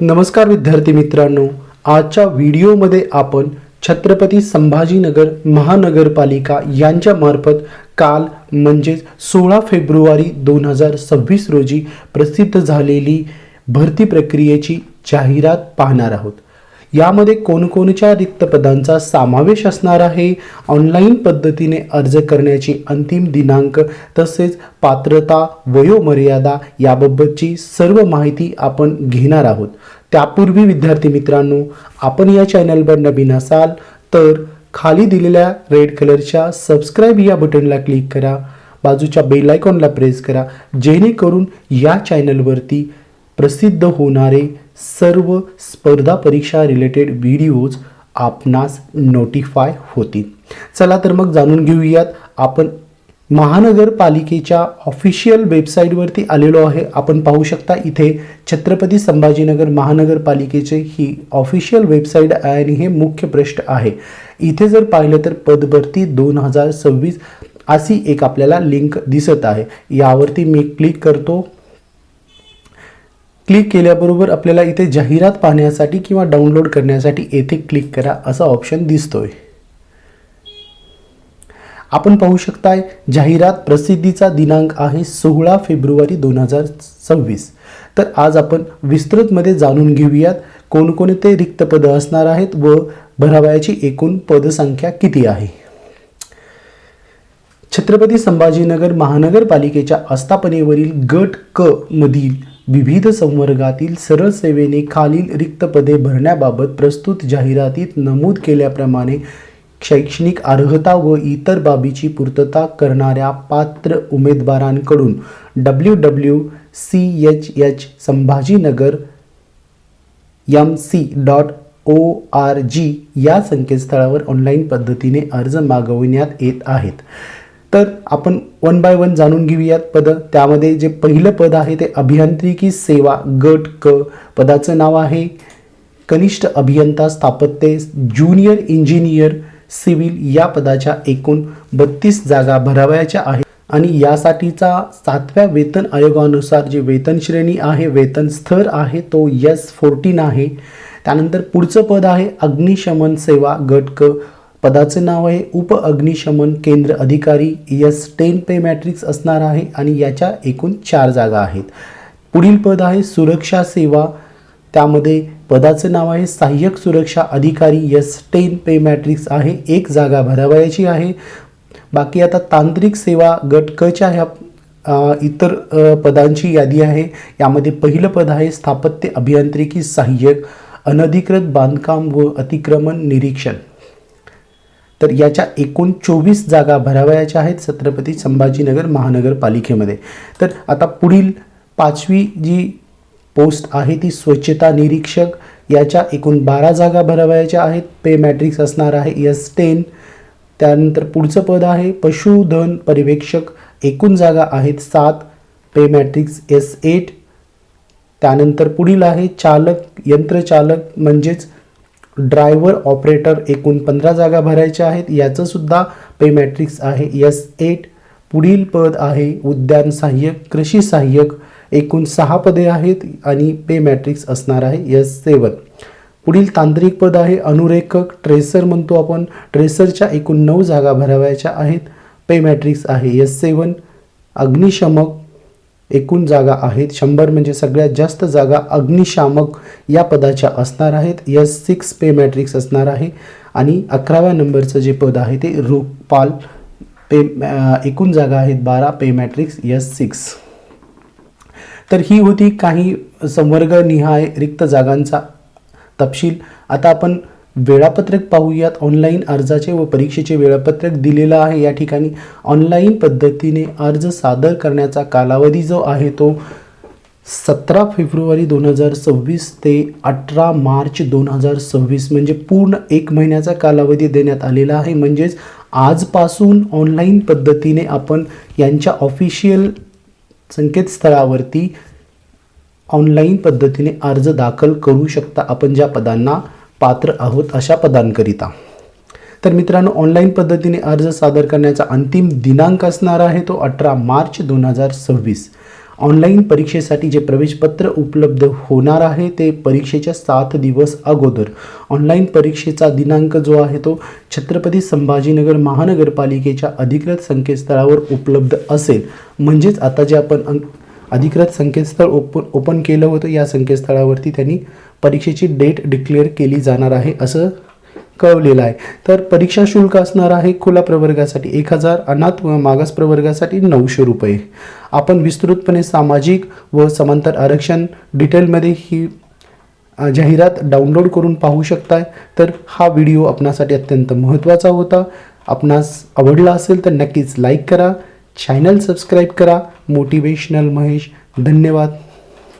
नमस्कार विद्यार्थी मित्रांनो आजच्या व्हिडिओमध्ये आपण छत्रपती संभाजीनगर महानगरपालिका यांच्यामार्फत काल म्हणजेच सोळा फेब्रुवारी दोन हजार सव्वीस रोजी प्रसिद्ध झालेली भरती प्रक्रियेची जाहिरात पाहणार आहोत. यामध्ये कोणकोणच्या रिक्त पदांचा समावेश असणार आहे? ऑनलाईन पद्धतीने अर्ज करण्याची अंतिम दिनांक तसेच पात्रता वयोमर्यादा याबाबतची सर्व माहिती आपण घेणार आहोत. त्यापूर्वी विद्यार्थी मित्रांनो आपण या चॅनलवर नवीन असाल तर खाली दिलेल्या रेड कलरच्या सबस्क्राईब या बटनला क्लिक करा. बाजूच्या बेल आयकॉनला प्रेस करा जेणेकरून या चॅनलवरती प्रसिद्ध होणारे सर्व स्पर्धा परीक्षा रिलेटेड व्हिडिओज आपणास नोटिफाय होतील. चला तर मग जाणून घेऊयात आपण महानगरपालिकेच्या ऑफिशियल वेबसाईटवरती आलेलो आहे. आपण पाहू शकता इथे छत्रपती संभाजीनगर महानगरपालिकेचे ही ऑफिशियल वेबसाईट आहे आणि हे मुख्य पृष्ठ आहे. इथे जर पाहिलं तर पदभरती दोन हजार सव्वीस अशी एक आपल्याला लिंक दिसत आहे. यावरती मी क्लिक करतो. क्लिक केल्याबरोबर आपल्याला इथे जाहिरात पाहण्यासाठी किंवा डाउनलोड करण्यासाठी येथे क्लिक करा असा ऑप्शन दिसतोय. आपण पाहू शकताय जाहिरात प्रसिद्धीचा दिनांक आहे सोळा फेब्रुवारी दोन हजार सव्वीस. तर आज आपण विस्तृतमध्ये जाणून घेऊयात कोणकोणते रिक्त पदं असणार आहेत व भरावयाची एकूण पदसंख्या किती आहे. छत्रपती संभाजीनगर महानगरपालिकेच्या आस्थापनेवरील गट क मधील विविध संवर्गातील सरळ सेवेने खालील रिक्त पदे भरण्याबाबत प्रस्तुत जाहिरातीत नमूद केल्याप्रमाणे शैक्षणिक अर्हता व इतर बाबीची पूर्तता करणाऱ्या पात्र उमेदवारांकडून W W C H H Sambhajinagar M C dot O R G या संकेतस्थळावर ऑनलाईन पद्धतीने अर्ज मागविण्यात येत आहेत. तर आपण वन बाय वन जाणून घेऊयात पदं. त्यामध्ये जे पहिलं पद आहे ते अभियांत्रिकी सेवा गट क पदाचं नाव आहे. कनिष्ठ अभियंता स्थापत्य ज्युनियर इंजिनियर सिव्हिल या पदाच्या एकूण बत्तीस जागा भरावयाच्या आहेत. आणि यासाठीचा सातव्या वेतन आयोगानुसार जे वेतन श्रेणी आहे वेतन स्तर आहे तो यस फोर्टीन आहे. त्यानंतर पुढचं पद आहे अग्निशमन सेवा गट क पदाचं नाव आहे उप अग्निशमन केंद्र अधिकारी. यस टेन पे मॅट्रिक्स असणार आहे आणि याच्या एकूण चार जागा आहेत. पुढील पद आहे सुरक्षा सेवा. त्यामध्ये पदाचं नाव आहे सहाय्यक सुरक्षा अधिकारी. यस टेन पे मॅट्रिक्स आहे. एक जागा भरावयाची आहे. बाकी आता तांत्रिक सेवा गट कच्या ह्या इतर पदांची यादी आहे. यामध्ये पहिलं पद आहे स्थापत्य अभियांत्रिकी सहाय्यक अनधिकृत बांधकाम व अतिक्रमण निरीक्षण. तर याच्या एकूण चोवीस जागा भरावयाच्या आहेत छत्रपती संभाजीनगर महानगरपालिकेमध्ये. तर आता पुढील पाचवी जी पोस्ट आहे ती स्वच्छता निरीक्षक. याच्या एकूण बारा जागा भरावयाच्या आहेत. पे मॅट्रिक्स असणार आहे एस टेन. त्यानंतर पुढचं पद आहे पशुधन पर्यवेक्षक. एकूण जागा आहेत सात. Pay matrix S eight. त्यानंतर पुढील आहे चालक यंत्रचालक म्हणजेच ड्रायव्हर ऑपरेटर एकूण पंधरा जागा भरायच्या आहेत. याचं सुद्धा पे मॅट्रिक्स आहे. एस एट पुढील पद आहे उद्यान सहाय्यक कृषी सहाय्यक. एकूण सहा पदे आहेत आणि पे मॅट्रिक्स असणार आहे एस सेवन पुढील तांत्रिक पद आहे अनुरेखक. ट्रेसर म्हणतो आपण. ट्रेसरच्या एकूण नऊ जागा भरावयाच्या आहेत. पे मॅट्रिक्स आहे एस सेवन अग्निशमक एकूण जागा आहेत. शंभर म्हणजे सगळ्यात जास्त जागा अग्निशामक या पदाच्या असणार आहेत. यस सिक्स पे मॅट्रिक्स असणार आहे. आणि अकराव्या नंबरचं जे पद आहे ते रूपाल पे एकूण जागा आहेत बारा पे मॅट्रिक्स यस सिक्स. तर ही होती काही संवर्ग निहाय रिक्त जागांचा तपशील. आता आपण वेळापत्रक पाहूयात. ऑनलाईन अर्जाचे व परीक्षेचे वेळापत्रक दिलेलं आहे. या ठिकाणी ऑनलाईन पद्धतीने अर्ज सादर करण्याचा कालावधी जो आहे तो सतरा फेब्रुवारी दोन हजार सव्वीस ते अठरा मार्च दोन हजार सव्वीस म्हणजे पूर्ण एक महिन्याचा कालावधी देण्यात आलेला आहे. म्हणजेच आजपासून ऑनलाईन पद्धतीने आपण यांच्या ऑफिशियल संकेतस्थळावरती ऑनलाईन पद्धतीने अर्ज दाखल करू शकता. आपण ज्या पदांना पात्र आहोत अशा पदांकरिता. तर मित्रांनो ऑनलाईन पद्धतीने अर्ज सादर करण्याचा अंतिम दिनांक असणार आहे तो अठरा मार्च दोन हजार सव्वीस. ऑनलाईन परीक्षेसाठी जे प्रवेशपत्र उपलब्ध होणार आहे ते परीक्षेच्या सात दिवस अगोदर. ऑनलाईन परीक्षेचा दिनांक जो आहे तो छत्रपती संभाजीनगर महानगरपालिकेच्या अधिकृत संकेतस्थळावर उपलब्ध असेल. म्हणजेच आता जे आपण अं- अधिकृत संकेतस्थळ ओपन ओपन केलं होतं या संकेतस्थळावरती त्यांनी परीक्षेची डेट डिक्लेअर केली जाणार आहे असं कळवलेलं आहे. तर परीक्षा शुल्क असणार आहे खुला प्रवर्गासाठी एक हजार अनाथ व मागास प्रवर्गासाठी नऊशे रुपये. आपण विस्तृतपणे सामाजिक व समांतर आरक्षण डिटेलमध्ये ही जाहिरात डाउनलोड करून पाहू शकताय. तर हा व्हिडिओ आपणासाठी अत्यंत महत्त्वाचा होता. आपणास आवडला असेल तर नक्कीच लाईक करा. चॅनल सबस्क्राईब करा. मोटिवेशनल महेश. धन्यवाद.